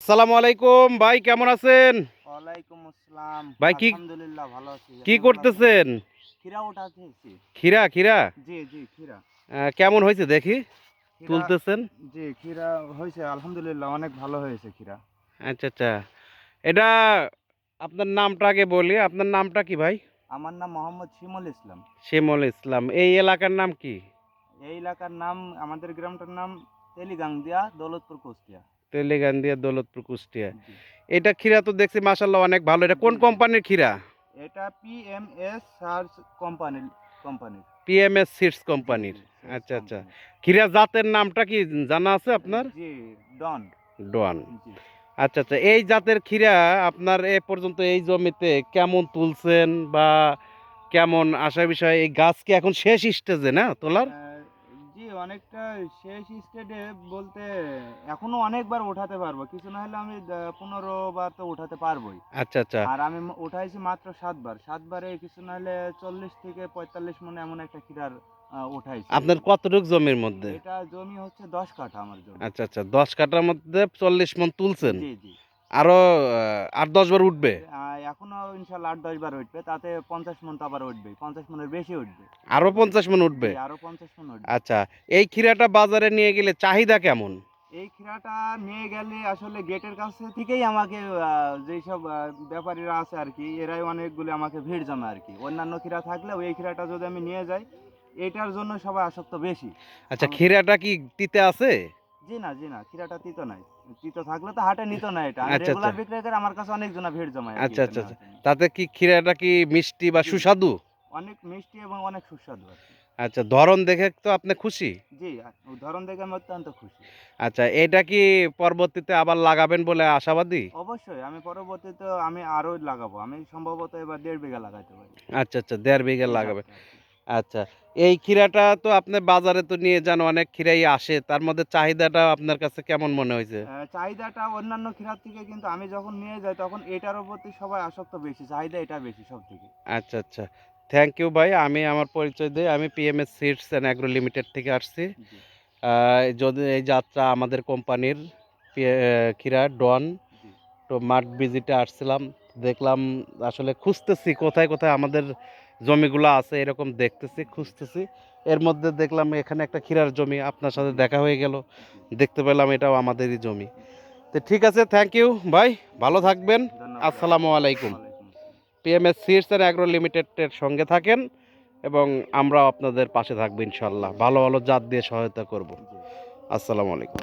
আসসালামু আলাইকুম ভাই কেমন আছেন? ওয়ালাইকুম আসসালাম। ভাই, কি- আলহামদুলিল্লাহ ভালো আছি। কি করতেছেন? খিরা উঠাতেছি খিরা খিরা জি জি খিরা কেমন হয়েছে দেখি তুলতেছেন? জি খিরা হয়েছে আলহামদুলিল্লাহ অনেক ভালো হয়েছে খিরা আচ্ছা আচ্ছা। এটা আপনার নামটা আগে বলি আপনার নামটা কি ভাই? আমার নাম মোহাম্মদ শিমুল ইসলাম। শিমুল ইসলাম। এই এলাকার নাম কি? এই এলাকার নাম আমাদের গ্রামটার নাম তেলিগাংদিয়া দৌলতপুর কুষ্টিয়া। তেলেগান্দিয়া দৌলতপুর কুষ্টিয়া এটা খিরা তো দেখছি মাসাল্লাহ অনেক ভালো। এটা কোন কোম্পানির খিরা এটা পিএমএস সার্চ কোম্পানির কোম্পানির। পিএমএস সিডস কোম্পানির। আচ্ছা আচ্ছা। খিরা জাতের নামটা কি জানা আছে আপনার? জি ডন। ডোয়ান জি। আচ্ছা আচ্ছা। এই জাতের ক্ষীরা আপনার এ পর্যন্ত এই জমিতে কেমন তুলছেন বা কেমন আসা বিষয়? এই গাছ কি এখন শেষ স্টেজে না তোলার? জি অনেকটা শেষ স্টেডে বলতে এখনও অনেকবার ওঠাতে পারব। কিছু না হলে আমি পনেরো বার তো ওঠাতে পারবোই। আচ্ছা আচ্ছা। আর আমি উঠাইছি মাত্র সাতবার। সাতবারে কিছু না হলে চল্লিশ থেকে পঁয়তাল্লিশ মনে এমন একটা আহ, উঠাইছি। আপনার কতটুক জমির মধ্যে? এটা জমি হচ্ছে দশ কাঠা আমার জমি। আচ্ছা আচ্ছা। দশ কাটার মধ্যে চল্লিশ মন তুলছেন? জি জি। আরও আট দশ বার উঠবে? এখনও ইনশাল্লাহ আট দশ বার উঠবে তাতে পঞ্চাশ মন আবার উঠবে পঞ্চাশ মনের বেশি উঠবে। আরও পঞ্চাশ মন উঠবে? আরও পঞ্চাশ মন উঠবে। আচ্ছা এই ক্ষীরাটা বাজারে নিয়ে গেলে চাহিদা কেমন? এই খিরাটা নিয়ে গেলে আসলে গেটের কাছে থেকেই আমাকে যেসব ব্যাপারীরা আছে আর কি এরাই অনেকগুলো আমাকে ভিড় জমে আর কি। অন্যান্য খিরা থাকলেও এই খিরাটা যদি আমি নিয়ে যাই এটার জন্য সবাই আসক্ত বেশি। আচ্ছা ক্ষীরাটা কি তিতে আছে? জি না জি না খিরাটা তিতো নাই। তিতো থাকলে তো হাটে নিত না এটা। আচ্ছা, রেগুলার আচ্ছা। বিক্রি করে আমার কাছে অনেকজনা ভিড় জমায় কি আচ্ছা, আচ্ছা, তাতে কি ক্ষীরাটা কি মিষ্টি বা সুস্বাদু? অনেক মিষ্টি এবং অনেক সুস্বাদু আচ্ছা ধরন দেখে তো আপনি খুশি? জি ধরন দেখে আমি অত্যন্ত খুশি। আচ্ছা এটা কি পরবর্তীতে আবার লাগাবেন বলে আশাবাদী? অবশ্যই আমি পরবর্তীতে আমি আরও লাগাবো। আমি সম্ভবত এবার দেড় বিঘা লাগাইতে পারি। আচ্ছা আচ্ছা দেড় বিঘা লাগাবেন। আচ্ছা এই ক্ষীরাটা তো আপনি বাজারে তো নিয়ে যান অনেক ক্ষীরাই আসে তার মধ্যে চাহিদাটা আপনার কাছে কেমন মনে হয়েছে? চাহিদাটা অন্যান্য ক্ষীরার থেকে কিন্তু আমি যখন নিয়ে যাই তখন এটার প্রতি সবাই আসক্ত বেশি চাহিদা এটা বেশি সব থেকে আচ্ছা আচ্ছা। থ্যাংক ইউ ভাই আমি আমার পরিচয় দিই আমি PMS seeds and agro limited থেকে আসছি। যদি এই যাত্রা আমাদের কোম্পানির ক্ষীরা ডন তো মাঠ ভিজিটে আসছিলাম দেখলাম আসলে খুঁজতেছি কোথায় কোথায় আমাদের জমিগুলো আছে এরকম দেখতেছি খুঁজতেছি। এর মধ্যে দেখলাম এখানে একটা ক্ষীরার জমি আপনার সাথে দেখা হয়ে গেল। দেখতে পেলাম এটাও আমাদেরই জমি। তো ঠিক আছে থ্যাংক ইউ ভাই ভালো থাকবেন। আসসালামু আলাইকুম। পিএমএস সিডস অ্যান্ড অ্যাগ্রো লিমিটেডের সঙ্গে থাকেন এবং আমরা আপনাদের পাশে থাকব ইনশাল্লাহ ভালো ভালো জাত দিয়ে সহায়তা করব। আসসালামু আলাইকুম।